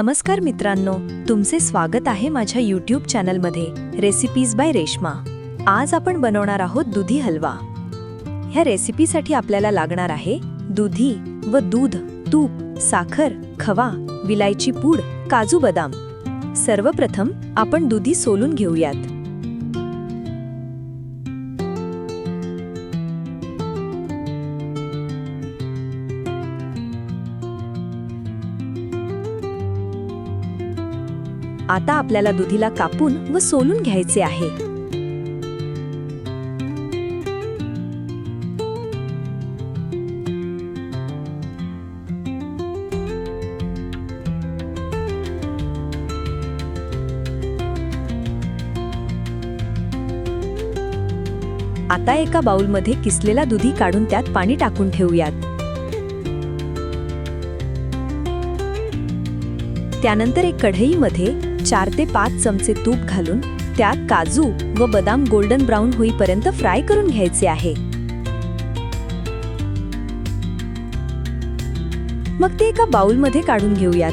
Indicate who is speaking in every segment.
Speaker 1: नमस्कार मित्रांनो तुमचे स्वागत आहे माझ्या यूट्यूब चॅनलमध्ये रेसिपीज बाय रेश्मा आज आपण बनवणार आहोत दुधी हलवा. ह्या रेसिपीसाठी आपल्याला लागणार आहे दुधी व दूध तूप साखर खवा विलायची पूड काजू बदाम. सर्वप्रथम आपण दुधी सोलून घेऊयात. आता आपल्याला दुधीला कापून व सोलून घ्यायचे आहे. आता एका बाउलमध्ये किसलेला दुधी काढून त्यात पाणी टाकून ठेवूयात. त्यानंतर एक कढईमध्ये चार ते पाच चमचे तूप घालून त्यात काजू व बदाम गोल्डन ब्राऊन होईपर्यंत फ्राय करून घ्यायचे आहे. मग ते एका बाउलमध्ये काढून घेऊयात.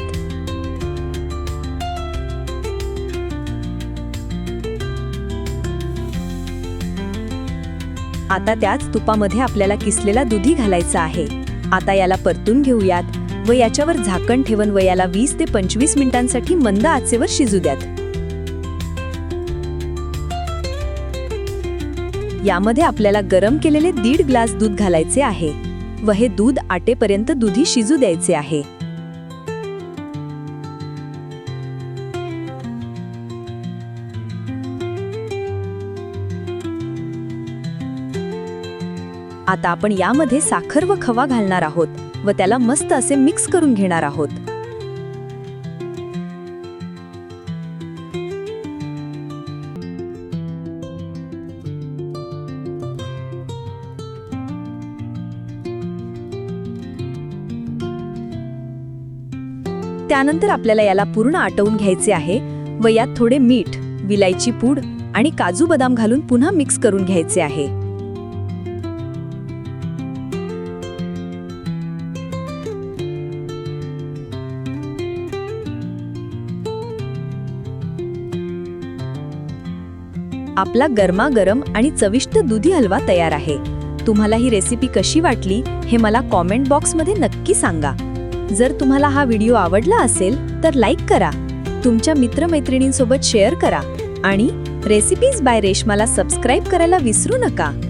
Speaker 1: आता त्याच तुपामध्ये आपल्याला किसलेला दुधी घालायचा आहे. आता याला परतून घेऊयात. व याच्यावर झाकण ठेवून वयाला वीस ते पंचवीस मिनिटांसाठी मंद आचेवर शिजू द्यात. यामध्ये आपल्याला गरम केलेले दीड ग्लास दूध घालायचे आहे व हे दूध आटेपर्यंत दुधी शिजू द्यायचे आहे. आता आपण यामध्ये साखर व खवा घालणार आहोत. व त्याला मस्त असे मिक्स करून घेणार आहोत. त्यानंतर आपल्याला याला पूर्ण आटवून घ्यायचे आहे व यात थोडे मीठ विलायची पूड आणि काजू बदाम घालून पुन्हा मिक्स करून घ्यायचे आहे. आपला गरमागरम आणि चविष्ट दुधी हलवा तयार आहे. तुम्हाला ही रेसिपी कशी वाटली हे मला कॉमेंट बॉक्समध्ये नक्की सांगा. जर तुम्हाला हा व्हिडिओ आवडला असेल तर लाईक करा. तुमच्या मित्रमैत्रिणींसोबत शेअर करा. आणि रेसिपीज बाय रेशमाला सबस्क्राईब करायला विसरू नका.